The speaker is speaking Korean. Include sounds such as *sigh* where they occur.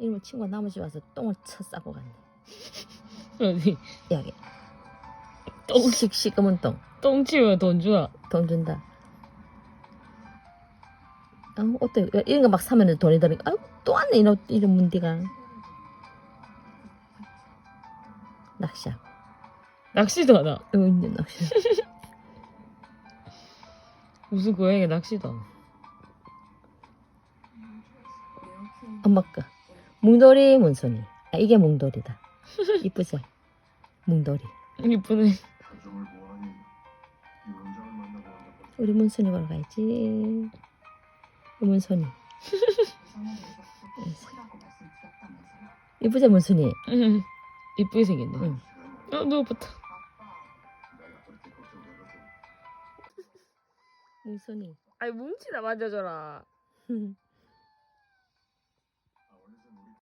이러면 친구가 나머지 와서 똥을 쳐 싸고 갔네. 어디 여기. 똥 식 시꺼먼 똥. 똥 치우면 돈 주나? 돈 준다. 아, 어때? 이런 거 막 사면 돈이 드니까, 아유, 또 왔네, 이런, 이런 문디가. 낚시하고. 낚시도 하나. 어, 이제 낚시. *laughs* 무슨 고양이가 낚시도 하나. 엄마 거. 뭉돌이 문손이. 아, 이게 뭉돌이다. *laughs* 이쁘지? 뭉돌이. 이쁘네. 우리 문손이 보러 가야지. 이쁘지, 문손이? 응. 이쁘게 생겼네. 응. 어, 누워봤다. 문손이. 아니 뭉치나 만져줘라. *laughs*